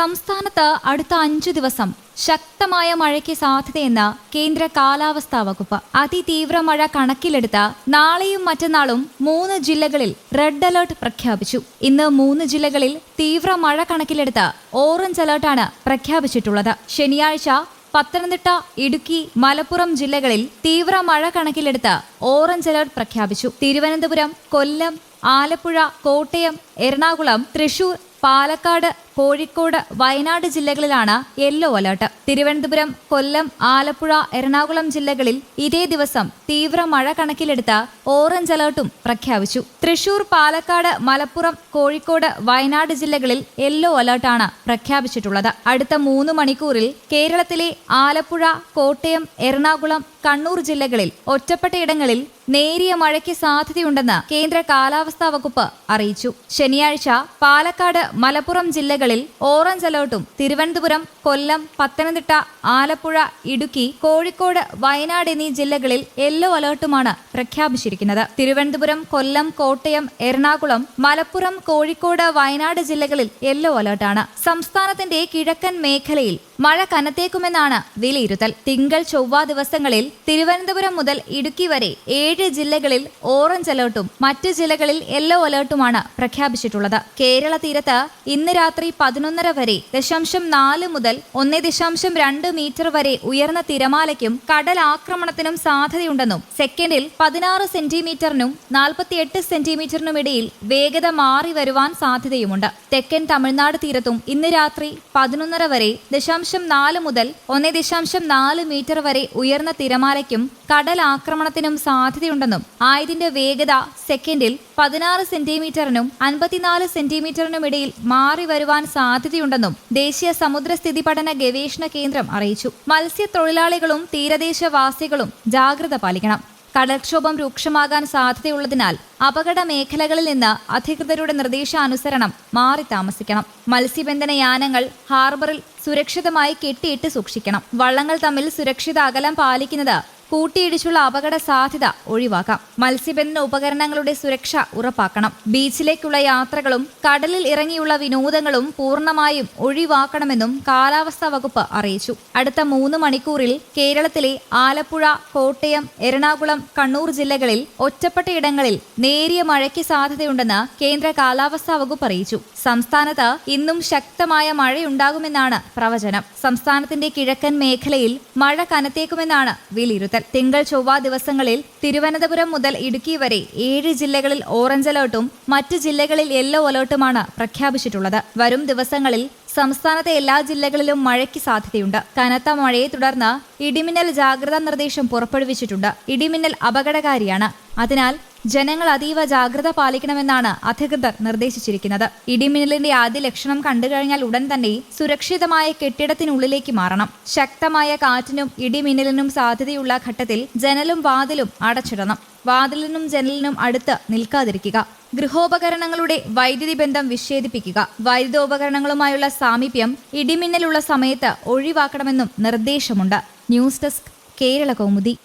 സംസ്ഥാനത്ത് അടുത്ത അഞ്ചു ദിവസം ശക്തമായ മഴയ്ക്ക് സാധ്യതയെന്ന് കേന്ദ്ര കാലാവസ്ഥാ വകുപ്പ്. അതിതീവ്ര മഴ കണക്കിലെടുത്ത് നാളെയും മറ്റന്നാളും മൂന്ന് ജില്ലകളിൽ റെഡ് അലർട്ട് പ്രഖ്യാപിച്ചു. ഇന്ന് മൂന്ന് ജില്ലകളിൽ തീവ്ര മഴ കണക്കിലെടുത്ത് ഓറഞ്ച് അലർട്ടാണ് പ്രഖ്യാപിച്ചിട്ടുള്ളത്. ശനിയാഴ്ച പത്തനംതിട്ട ഇടുക്കി മലപ്പുറം ജില്ലകളിൽ തീവ്ര മഴ കണക്കിലെടുത്ത് ഓറഞ്ച് അലർട്ട് പ്രഖ്യാപിച്ചു. തിരുവനന്തപുരം കൊല്ലം ആലപ്പുഴ കോട്ടയം എറണാകുളം തൃശൂർ പാലക്കാട് കോഴിക്കോട് വയനാട് ജില്ലകളിലാണ് യെല്ലോ അലർട്ട്. തിരുവനന്തപുരം കൊല്ലം ആലപ്പുഴ എറണാകുളം ജില്ലകളിൽ ഇതേ ദിവസം തീവ്ര മഴ കണക്കിലെടുത്ത് ഓറഞ്ച് അലർട്ടും പ്രഖ്യാപിച്ചു. തൃശൂർ പാലക്കാട് മലപ്പുറം കോഴിക്കോട് വയനാട് ജില്ലകളിൽ യെല്ലോ അലർട്ടാണ് പ്രഖ്യാപിച്ചിട്ടുള്ളത്. അടുത്ത മൂന്ന് മണിക്കൂറിൽ കേരളത്തിലെ ആലപ്പുഴ കോട്ടയം എറണാകുളം കണ്ണൂർ ജില്ലകളിൽ ഒറ്റപ്പെട്ടയിടങ്ങളിൽ നേരിയ മഴയ്ക്ക് സാധ്യതയുണ്ടെന്ന് കേന്ദ്ര കാലാവസ്ഥാ വകുപ്പ് അറിയിച്ചു. ശനിയാഴ്ച പാലക്കാട് മലപ്പുറം ജില്ലകളിൽ ഓറഞ്ച് അലർട്ടും. തിരുവനന്തപുരം കൊല്ലം പത്തനംതിട്ട ആലപ്പുഴ ഇടുക്കി കോഴിക്കോട് വയനാട് എന്നീ ജില്ലകളിൽ യെല്ലോ അലർട്ടുമാണ് പ്രഖ്യാപിച്ചിരിക്കുന്നത്. തിരുവനന്തപുരം കൊല്ലം കോട്ടയം എറണാകുളം മലപ്പുറം കോഴിക്കോട് വയനാട് ജില്ലകളിൽ യെല്ലോ അലർട്ടാണ്. സംസ്ഥാനത്തിന്റെ കിഴക്കൻ മേഖലയിൽ മഴ കനത്തേക്കുമെന്നാണ് വിലയിരുത്തൽ. തിങ്കൾ ചൊവ്വ ദിവസങ്ങളിൽ തിരുവനന്തപുരം മുതൽ ഇടുക്കി വരെ ഏഴ് ജില്ലകളിൽ ഓറഞ്ച് അലേർട്ടും മറ്റ് ജില്ലകളിൽ യെല്ലോ അലേർട്ടുമാണ് പ്രഖ്യാപിച്ചിട്ടുള്ളത്. കേരള തീരത്ത് ഇന്ന് രാത്രി പതിനൊന്നര വരെ ദശാംശം നാല് മുതൽ ഒന്ന് ദശാംശം രണ്ട് മീറ്റർ വരെ ഉയർന്ന തിരമാലയ്ക്കും കടൽ ആക്രമണത്തിനും സാധ്യതയുണ്ടെന്നും സെക്കൻഡിൽ പതിനാറ് സെന്റിമീറ്ററിനും നാൽപ്പത്തിയെട്ട് സെന്റിമീറ്ററിനും ഇടയിൽ വേഗത മാറി വരുവാൻ സാധ്യതയുമുണ്ട്. തെക്കൻ തമിഴ്നാട് തീരത്തും ഇന്ന് രാത്രി പതിനൊന്നര വരെ ദശാംശം നാല് മുതൽ ഒന്ന് ദശാംശം നാല് മീറ്റർ വരെ ഉയർന്ന തിരമാലയ്ക്കും കടൽ ആക്രമണത്തിനും സാധ്യതയുണ്ടെന്നും ആയതിന്റെ വേഗത സെക്കൻഡിൽ പതിനാറ് സെന്റിമീറ്ററിനും അൻപത്തിനാല് സെന്റിമീറ്ററിനും ഇടയിൽ മാറി വരുവാൻ സാധ്യതയുണ്ടെന്നും ദേശീയ സമുദ്രസ്ഥിതി പഠന ഗവേഷണ കേന്ദ്രം അറിയിച്ചു. മത്സ്യത്തൊഴിലാളികളും തീരദേശവാസികളും ജാഗ്രത പാലിക്കണം. കടൽക്ഷോഭം രൂക്ഷമാകാൻ സാധ്യതയുള്ളതിനാൽ അപകട മേഖലകളിൽ നിന്ന് അധികൃതരുടെ നിർദ്ദേശാനുസരണം മാറി താമസിക്കണം. മത്സ്യബന്ധന യാനങ്ങൾ ഹാർബറിൽ സുരക്ഷിതമായി കെട്ടിയിട്ട് സൂക്ഷിക്കണം. വള്ളങ്ങൾ തമ്മിൽ സുരക്ഷിത അകലം പാലിക്കുന്നത് കൂട്ടിയിടിച്ചുള്ള അപകട സാധ്യത ഒഴിവാക്കാം. മത്സ്യബന്ധന ഉപകരണങ്ങളുടെ സുരക്ഷ ഉറപ്പാക്കണം. ബീച്ചിലേക്കുള്ള യാത്രകളും കടലിൽ ഇറങ്ങിയുള്ള വിനോദങ്ങളും പൂർണമായും ഒഴിവാക്കണമെന്നും കാലാവസ്ഥാ വകുപ്പ് അറിയിച്ചു. അടുത്ത മൂന്ന് മണിക്കൂറിൽ കേരളത്തിലെ ആലപ്പുഴ കോട്ടയം എറണാകുളം കണ്ണൂർ ജില്ലകളിൽ ഒറ്റപ്പെട്ടയിടങ്ങളിൽ നേരിയ മഴയ്ക്ക് സാധ്യതയുണ്ടെന്ന് കേന്ദ്ര കാലാവസ്ഥാ വകുപ്പ് അറിയിച്ചു. സംസ്ഥാനത്ത് ഇന്നും ശക്തമായ മഴയുണ്ടാകുമെന്നാണ് പ്രവചനം. സംസ്ഥാനത്തിന്റെ കിഴക്കൻ മേഖലയിൽ മഴ കനത്തേക്കുമെന്നാണ് വിലയിരുത്തൽ. തിങ്കൾ ചൊവ്വ ദിവസങ്ങളിൽ തിരുവനന്തപുരം മുതൽ ഇടുക്കി വരെ ഏഴ് ജില്ലകളിൽ ഓറഞ്ച് അലേർട്ടും മറ്റ് ജില്ലകളിൽ യെല്ലോ അലേർട്ടുമാണ് പ്രഖ്യാപിച്ചിട്ടുള്ളത്. വരും ദിവസങ്ങളിൽ സംസ്ഥാനത്തെ എല്ലാ ജില്ലകളിലും മഴയ്ക്ക് സാധ്യതയുണ്ട്. കനത്ത മഴയെ തുടർന്ന് ഇടിമിന്നൽ ജാഗ്രതാ നിർദ്ദേശം പുറപ്പെടുവിച്ചിട്ടുണ്ട്. ഇടിമിന്നൽ അപകടകാരിയാണ്. അതിനാൽ ജനങ്ങൾ അതീവ ജാഗ്രത പാലിക്കണമെന്നാണ് അധികൃതർ നിർദ്ദേശിച്ചിരിക്കുന്നത്. ഇടിമിന്നലിന്റെ ആദ്യ ലക്ഷണം കണ്ടുകഴിഞ്ഞാൽ ഉടൻ തന്നെ സുരക്ഷിതമായ കെട്ടിടത്തിനുള്ളിലേക്ക് മാറണം. ശക്തമായ കാറ്റിനും ഇടിമിന്നലിനും സാധ്യതയുള്ള ഘട്ടത്തിൽ ജനലും വാതിലും അടച്ചിടണം. വാതിലിനും ജനലിനും അടുത്ത് നിൽക്കാതിരിക്കുക. ഗൃഹോപകരണങ്ങളുടെ വൈദ്യുതി ബന്ധം വിച്ഛേദിപ്പിക്കുക. വൈദ്യുതോപകരണങ്ങളുമായുള്ള സാമീപ്യം ഇടിമിന്നലുള്ള സമയത്ത് ഒഴിവാക്കണമെന്നും നിർദ്ദേശമുണ്ട്. News desk Kerala Kaumudi.